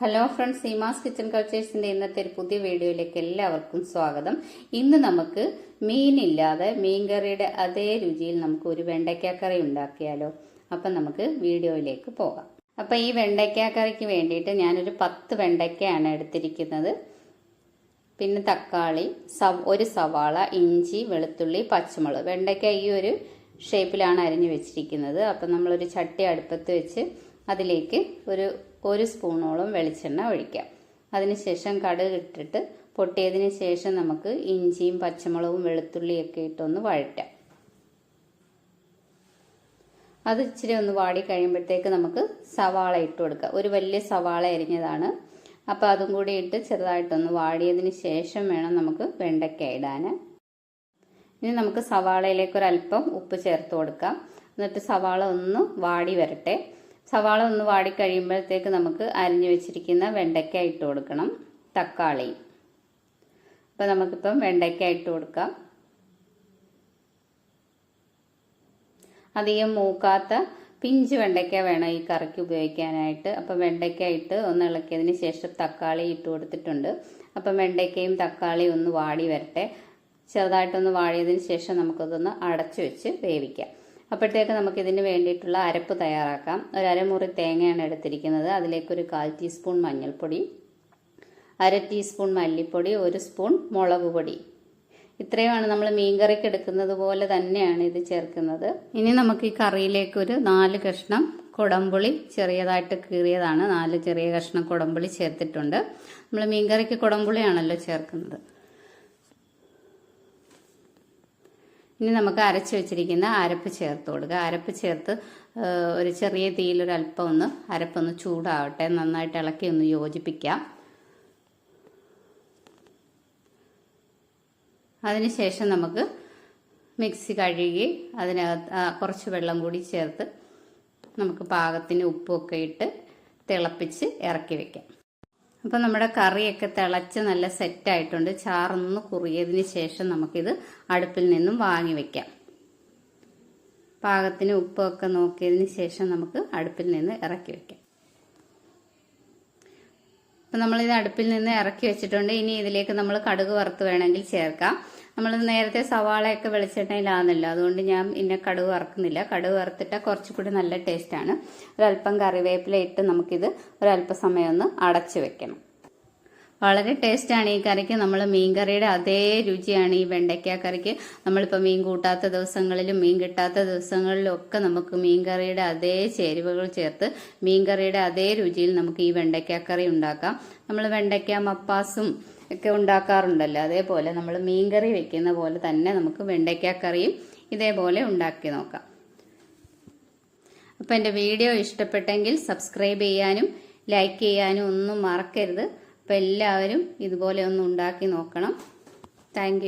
Hello friends Seema's kitchen കൾച്ചേഴ്സിന്റെ ഇന്നത്തെ ഒരു പുതിയ വീഡിയോയിലേക്ക് എല്ലാവർക്കും സ്വാഗതം. ഇന്ന് നമുക്ക് മീനില്ലാതെ മീൻകറിയുടെ അതേ രുചിയിൽ നമുക്ക് ഒരു വെണ്ടയ്ക്കാക്കറി ഉണ്ടാക്കിയാലോ? അപ്പം നമുക്ക് വീഡിയോയിലേക്ക് പോകാം. അപ്പം ഈ വെണ്ടയ്ക്കാക്കറിക്ക് വേണ്ടിയിട്ട് ഞാനൊരു പത്ത് വെണ്ടയ്ക്കയാണ് എടുത്തിരിക്കുന്നത്. പിന്നെ തക്കാളി സവ് ഒരു സവാള ഇഞ്ചി വെളുത്തുള്ളി പച്ചമുളക്. വെണ്ടയ്ക്ക ഈ ഒരു ഷേപ്പിലാണ് അരിഞ്ഞു വെച്ചിരിക്കുന്നത്. അപ്പം നമ്മളൊരു ചട്ടി അടുപ്പത്ത് വെച്ച് അതിലേക്ക് ഒരു ഒരു സ്പൂണോളം വെളിച്ചെണ്ണ ഒഴിക്കാം. അതിനുശേഷം കടുക് ഇട്ടിട്ട് പൊട്ടിയതിന് ശേഷം നമുക്ക് ഇഞ്ചിയും പച്ചമുളകും വെളുത്തുള്ളിയൊക്കെ ഇട്ടൊന്ന് വഴറ്റാം. അത് ഇച്ചിരി ഒന്ന് വാടി കഴിയുമ്പോഴത്തേക്ക് നമുക്ക് സവാള ഇട്ട് കൊടുക്കാം. ഒരു വലിയ സവാള അരിഞ്ഞതാണ്. അപ്പോൾ അതും കൂടി ഇട്ട് ചെറുതായിട്ടൊന്ന് വാടിയതിന് ശേഷം വേണം നമുക്ക് വെണ്ടയ്ക്ക ഇടാൻ ഇനി നമുക്ക് സവാളയിലേക്ക് ഒരല്പം ഉപ്പ് ചേർത്ത് കൊടുക്കാം. എന്നിട്ട് സവാള ഒന്ന് വാടി വരട്ടെ. സവാള ഒന്ന് വാടിക്കഴിയുമ്പോഴത്തേക്ക് നമുക്ക് അരിഞ്ഞു വെച്ചിരിക്കുന്ന വെണ്ടയ്ക്ക ഇട്ട് കൊടുക്കണം. തക്കാളി. അപ്പം നമുക്കിപ്പം വെണ്ടയ്ക്ക ഇട്ട് കൊടുക്കാം. അധികം മൂക്കാത്ത പിഞ്ച് വെണ്ടയ്ക്ക വേണം ഈ കറിക്ക് ഉപയോഗിക്കാനായിട്ട്. അപ്പം വെണ്ടയ്ക്ക ഇട്ട് ഒന്ന് ഇളക്കിയതിന് ശേഷം തക്കാളി ഇട്ട് കൊടുത്തിട്ടുണ്ട്. അപ്പം വെണ്ടയ്ക്കയും തക്കാളിയും ഒന്ന് വാടി വരട്ടെ. ചെറുതായിട്ടൊന്ന് വാടിയതിന് ശേഷം നമുക്കതൊന്ന് അടച്ചു വെച്ച് വേവിക്കാം. അപ്പോഴത്തേക്ക് നമുക്ക് ഇതിന് വേണ്ടിയിട്ടുള്ള അരപ്പ് തയ്യാറാക്കാം. ഒരു അരമുറി തേങ്ങയാണ് എടുത്തിരിക്കുന്നത്. അതിലേക്കൊരു കാൽ ടീസ്പൂൺ മഞ്ഞൾപ്പൊടി അര ടീസ്പൂൺ മല്ലിപ്പൊടി ഒരു സ്പൂൺ മുളക് പൊടി. ഇത്രയുമാണ് നമ്മൾ മീൻകറിക്ക് എടുക്കുന്നത് പോലെ തന്നെയാണ് ഇത് ചേർക്കുന്നത്. ഇനി നമുക്ക് ഈ കറിയിലേക്കൊരു നാല് കഷ്ണം കുടംപുളി ചെറിയതായിട്ട് കീറിയതാണ്. നാല് ചെറിയ കഷ്ണം കുടംപുളി ചേർത്തിട്ടുണ്ട്. നമ്മൾ മീൻകറിക്ക് കുടംപുളിയാണല്ലോ ചേർക്കുന്നത്. ഇനി നമുക്ക് അരച്ച് വെച്ചിരിക്കുന്ന അരപ്പ് ചേർത്ത് കൊടുക്കുക. അരപ്പ് ചേർത്ത് ഒരു ചെറിയ തീയിലൊരല്പം ഒന്ന് അരപ്പൊന്ന് ചൂടാവട്ടെ. നന്നായിട്ട് ഇളക്കി ഒന്ന് യോജിപ്പിക്കാം അതിനുശേഷം നമുക്ക് മിക്സി കഴുകി അതിനകത്ത് കുറച്ച് വെള്ളം കൂടി ചേർത്ത് നമുക്ക് പാകത്തിന് ഉപ്പൊക്കെ ഇട്ട് തിളപ്പിച്ച് ഇറക്കി വെക്കാം. അപ്പം നമ്മുടെ കറിയൊക്കെ തിളച്ച് നല്ല സെറ്റായിട്ടുണ്ട് ചാറൊന്ന് കുറിയതിന് ശേഷം നമുക്കിത് അടുപ്പിൽ നിന്നും വാങ്ങി വെക്കാം. പാകത്തിന് ഉപ്പൊക്കെ നോക്കിയതിന് ശേഷം നമുക്ക് അടുപ്പിൽ നിന്ന് ഇറക്കി വെക്കാം. അപ്പം നമ്മളിത് അടുപ്പിൽ നിന്ന് ഇറക്കി വെച്ചിട്ടുണ്ട്. ഇനി ഇതിലേക്ക് നമ്മൾ കടുക് വറുത്ത് വേണമെങ്കിൽ ചേർക്കാം. നമ്മൾ നേരത്തെ സവാളയൊക്കെ വെളിച്ചെണ്ണയിലാണല്ലോ അതുകൊണ്ട് ഞാൻ ഇന്നെ കടുവ് വറക്കുന്നില്ല. കടുക് വറുത്തിട്ടാൽ കുറച്ചുകൂടി നല്ല ടേസ്റ്റാണ് ഒരല്പം കറിവേപ്പില ഇട്ട് നമുക്കിത് ഒരല്പസമയം ഒന്ന് അടച്ചു വെക്കണം. വളരെ ടേസ്റ്റാണ് ഈ കറിക്ക്. നമ്മൾ മീൻ കറിയുടെ അതേ രുചിയാണ് ഈ വെണ്ടയ്ക്ക കറിക്ക് നമ്മളിപ്പോൾ മീൻ കൂട്ടാത്ത ദിവസങ്ങളിലും മീൻ കിട്ടാത്ത ദിവസങ്ങളിലും ഒക്കെ നമുക്ക് മീൻ കറിയുടെ അതേ ചേരുവകൾ ചേർത്ത് മീൻ കറിയുടെ അതേ രുചിയിൽ നമുക്ക് ഈ വെണ്ടയ്ക്ക കറി ഉണ്ടാക്കാം. നമ്മൾ വെണ്ടയ്ക്ക മപ്പാസും ഒക്കെ ഉണ്ടാക്കാറുണ്ടല്ലോ. അതേപോലെ നമ്മൾ മീൻ കറി വെക്കുന്ന പോലെ തന്നെ നമുക്ക് വെണ്ടയ്ക്ക കറിയും ഇതേപോലെ ഉണ്ടാക്കി നോക്കാം. അപ്പോൾ എന്റെ വീഡിയോ ഇഷ്ടപ്പെട്ടെങ്കിൽ സബ്സ്ക്രൈബ് ചെയ്യാനും ലൈക്ക് ചെയ്യാനും ഒന്നും മറക്കരുത്. അപ്പോൾ എല്ലാവരും ഇതുപോലെ ഒന്ന് ഉണ്ടാക്കി നോക്കണം. താങ്ക്